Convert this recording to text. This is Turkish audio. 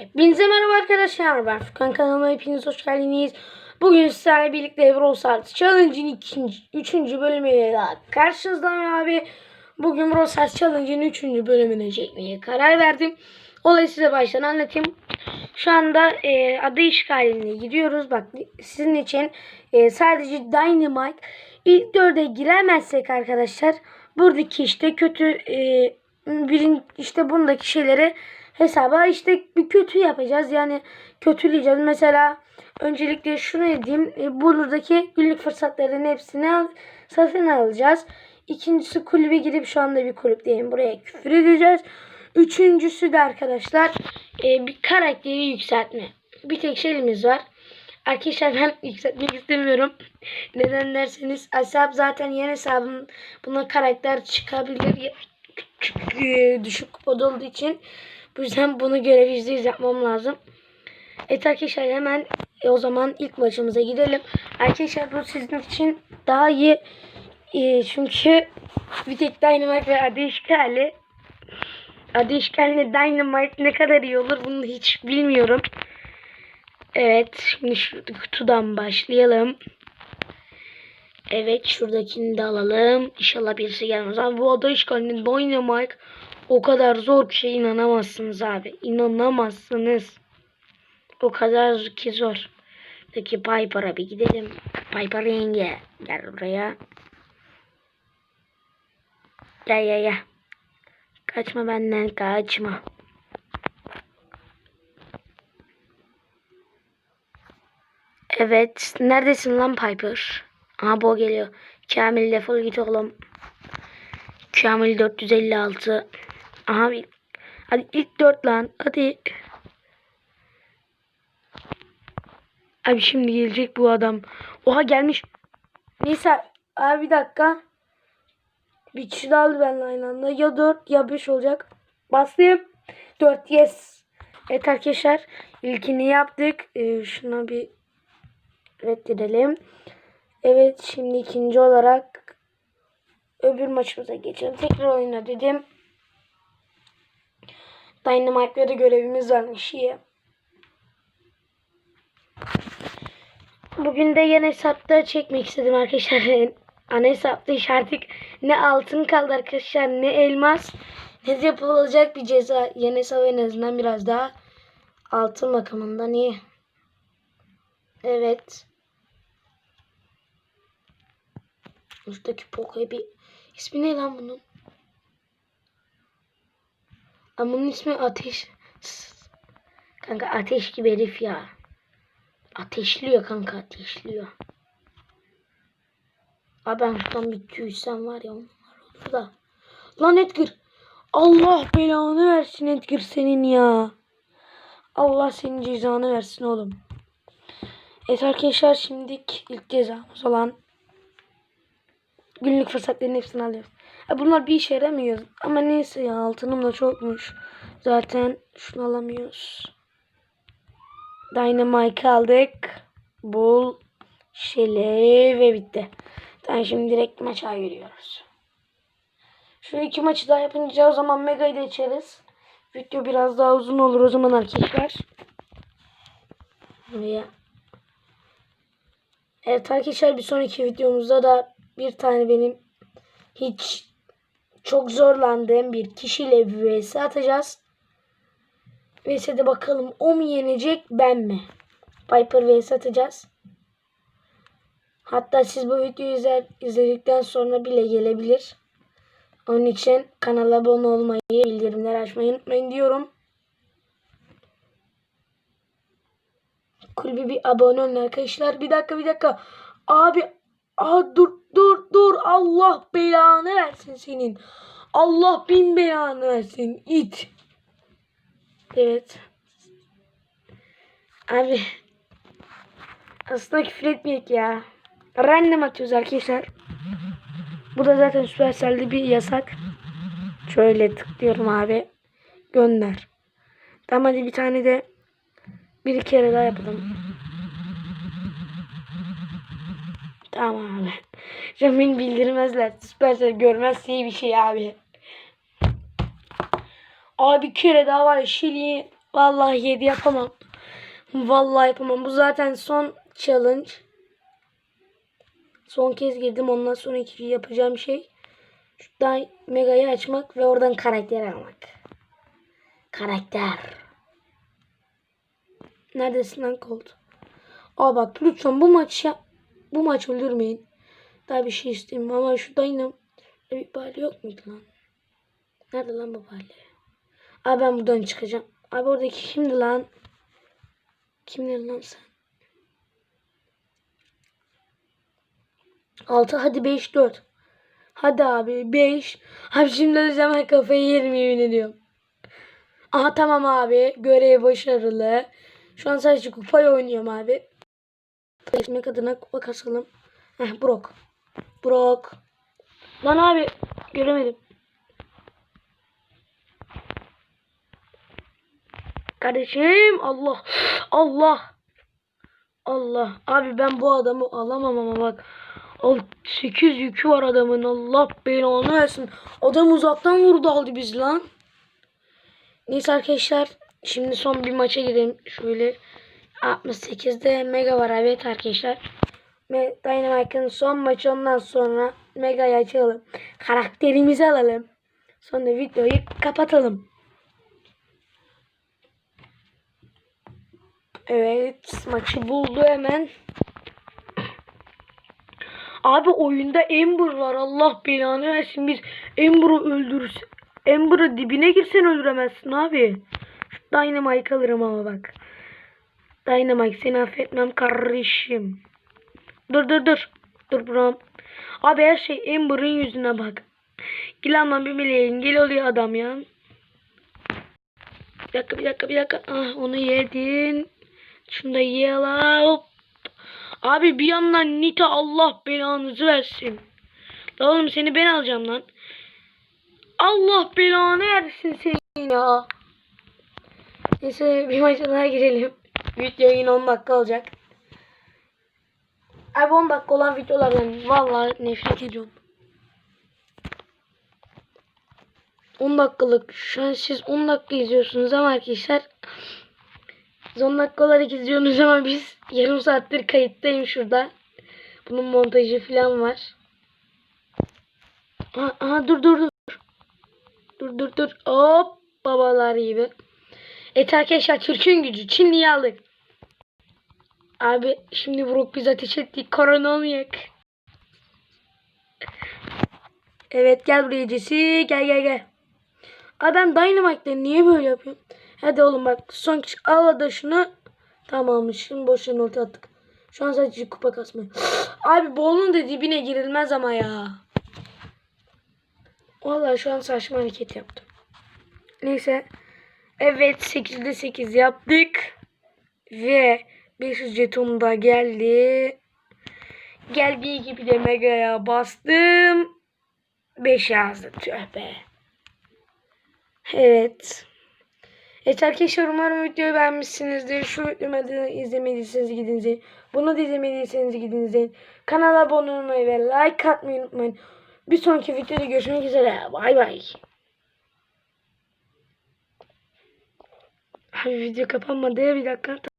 Hepinize merhaba arkadaşlar. Ben Furkan kanalıma hepiniz hoş geldiniz. Bugün sizlerle birlikte Brawl Stars Challenge'in ikinci, üçüncü bölümüyle daha karşınızdayım abi. Bugün Brawl Stars Challenge'in üçüncü bölümünü çekmeye karar verdim. Olayı size baştan anlatayım. Şu anda e, adı işgaline gidiyoruz. Bak sizin için e, sadece Dynamite ilk dörde giremezsek arkadaşlar buradaki işte kötü e, birin işte bundaki şeyleri hesaba işte bir kötü yapacağız. Yani kötüleyeceğiz. Mesela öncelikle şunu diyeyim. E, buradaki günlük fırsatların hepsini al, satın alacağız. İkincisi kulübe girip şu anda bir kulüp diyeyim. Buraya küfür edeceğiz. Üçüncüsü de arkadaşlar e, bir karakteri yükseltme. Bir tek şeyimiz var. Arkadaşlar ben yükseltmek istemiyorum. Neden derseniz hesap zaten yeni hesabım buna karakter çıkabilir. E, düşük kupada olduğu için bu yüzden bunu görev %100 yapmam lazım. Evet arkadaşlar hemen e, o zaman ilk maçımıza gidelim. Arkadaşlar bu sizin için daha iyi. E, çünkü bir tek Dynamite ve adı işgali. Adı Dynamite ne kadar iyi olur bunu hiç bilmiyorum. Evet şimdi şu kutudan başlayalım. Evet şuradakini de alalım. İnşallah birisi gelmez. Abi bu işgalinde Dynamite o kadar zor ki şey inanamazsınız abi. İnanamazsınız. O kadar ki zor. Peki Piper'a bir gidelim. Piper yenge. Gel buraya. Gel gel gel. Kaçma benden kaçma. Evet. Neredesin lan Piper? Aha bu geliyor. Kamil defol git oğlum. Kamil 456. Aha bir. Hadi ilk 4 lan. Hadi. Abi şimdi gelecek bu adam. Oha gelmiş. Neyse. Abi bir dakika. Bir kişi daha aldı benimle aynı anda. Ya 4 ya 5 olacak. Bastım. 4 yes. Evet arkadaşlar. İlkini yaptık. Ee, şuna bir reddedelim. Evet şimdi ikinci olarak öbür maçımıza geçelim. Tekrar oyna dedim. Dynamite'ları görevimiz varmış iyi. Bugün de yeni hesapta çekmek istedim arkadaşlar. Ana hesapta artık ne altın kaldı arkadaşlar ne elmas ne de yapılacak bir ceza. Yeni hesap en azından biraz daha altın bakımından iyi. Evet. Üstteki Poco'ya bir... ismi ne lan bunun? Ama bunun ismi Ateş. Kanka ateş gibi herif ya. Ateşliyor kanka ateşliyor. Abi ben şuradan bir tüysem var ya onlar olur da. Lan Edgar. Allah belanı versin Edgar senin ya. Allah senin cezanı versin oğlum. Evet arkadaşlar şimdilik ilk cezamız olan günlük fırsatların hepsini alıyoruz. Bunlar bir işe yaramıyor. Ama neyse ya altınım da çokmuş. Zaten şunu alamıyoruz. Dynamite aldık. Bull, Şele ve bitti. Tamam şimdi direkt maça yürüyoruz. Şu iki maçı daha yapınca o zaman Mega'yı da içeriz. Video biraz daha uzun olur o zaman arkadaşlar. Evet arkadaşlar bir sonraki videomuzda da bir tane benim hiç çok zorlandığım bir kişiyle bir vs atacağız. VS'de bakalım o mu yenecek ben mi? Piper vs atacağız. Hatta siz bu videoyu izledikten sonra bile gelebilir. Onun için kanala abone olmayı, bildirimleri açmayı unutmayın diyorum. Kulübe bir abone olun arkadaşlar. Bir dakika bir dakika. Abi Aa, dur dur dur Allah belanı versin senin. Allah bin belanı versin. it. Evet. Abi. Aslında küfür etmeyek ya. Random atıyoruz arkadaşlar. Bu da zaten Supercell'de bir yasak. Şöyle tıklıyorum abi. Gönder. Tamam hadi bir tane de bir kere daha yapalım. Tamam abi. Şimdi bildirmezler. Supercell görmezse iyi bir şey abi. Abi bir kere daha var ya Şili'yi Vallahi 7 yapamam. Vallahi yapamam. Bu zaten son challenge. Son kez girdim. Ondan sonraki yapacağım şey şuradan Mega'yı açmak ve oradan karakter almak. Karakter. Neredesin lan Colt? Aa bak lütfen bu maç ya bu maç öldürmeyin. Daha bir şey istemiyorum ama şu Dynam bir bali yok muydu lan? Nerede lan bu bali? Abi ben buradan çıkacağım. Abi oradaki kimdi lan? Kimdir lan sen? 6 hadi 5 4. Hadi abi 5. Abi şimdi de zaman kafayı yerim yemin ediyorum. Aha tamam abi. Görev başarılı. Şu an sadece kupayı oynuyorum abi. Geçmek adına kupa kasalım. Heh Brock. Brock. Lan abi göremedim. Kardeşim Allah. Allah. Allah. Abi ben bu adamı alamam ama bak. Al 8 yükü var adamın. Allah belanı versin. Adam uzaktan vurdu aldı biz lan. Neyse arkadaşlar. Şimdi son bir maça girelim. Şöyle 68'de Mega var evet arkadaşlar. Dynamite'ın son maçı ondan sonra Mega'yı açalım. Karakterimizi alalım. Sonra videoyu kapatalım. Evet maçı buldu hemen. Abi oyunda Ember var Allah belanı versin biz Ember'ı öldürürse Ember'ı dibine girsen öldüremezsin abi. Şu Dynamite alırım ama bak. Dynamite seni affetmem kardeşim. Dur dur dur. Dur buram. Abi her şey Ember'ın yüzüne bak. Gel ama bir meleğin gel oluyor adam ya. Bir dakika bir dakika bir dakika. Ah onu yedin. Şunu da yiyelim. Abi bir yandan Nita Allah belanızı versin. La oğlum seni ben alacağım lan. Allah belanı versin seni ya. Neyse bir maça daha girelim. Video yine 10 dakika olacak. Abi 10 dakika olan videolardan vallahi nefret ediyorum. 10 dakikalık şu an siz 10 dakika izliyorsunuz ama arkadaşlar siz 10 dakika olarak izliyorsunuz ama biz yarım saattir kayıttayım şurada. Bunun montajı falan var. Aha, aha dur dur dur. Dur dur dur. Hop babalar gibi. Evet arkadaşlar Türk'ün gücü. Çinli'yi aldık. Abi şimdi Brock biz ateş ettik. Korona olmayak. Evet gel buraya Jesse. Gel gel gel. Abi ben Dynamite'de niye böyle yapıyorum? Hadi oğlum bak son kişi al da şunu. Tamam şimdi boşuna ulti attık. Şu an sadece kupa kasmıyor. Abi bolun da dibine girilmez ama ya. Vallahi şu an saçma hareket yaptım. Neyse. Evet 8'de 8 yaptık. Ve 500 jeton da geldi. Geldiği gibi de Mega'ya bastım. 5 yazdı. Tüh. Evet. Evet arkadaşlar umarım videoyu beğenmişsinizdir. Şu videomu izlemediyseniz gidin izleyin. Bunu da izlemediyseniz gidin izleyin. Kanala abone olmayı ve like atmayı unutmayın. Bir sonraki videoda görüşmek üzere. Bay bay. Abi video kapanmadı. Bir dakika.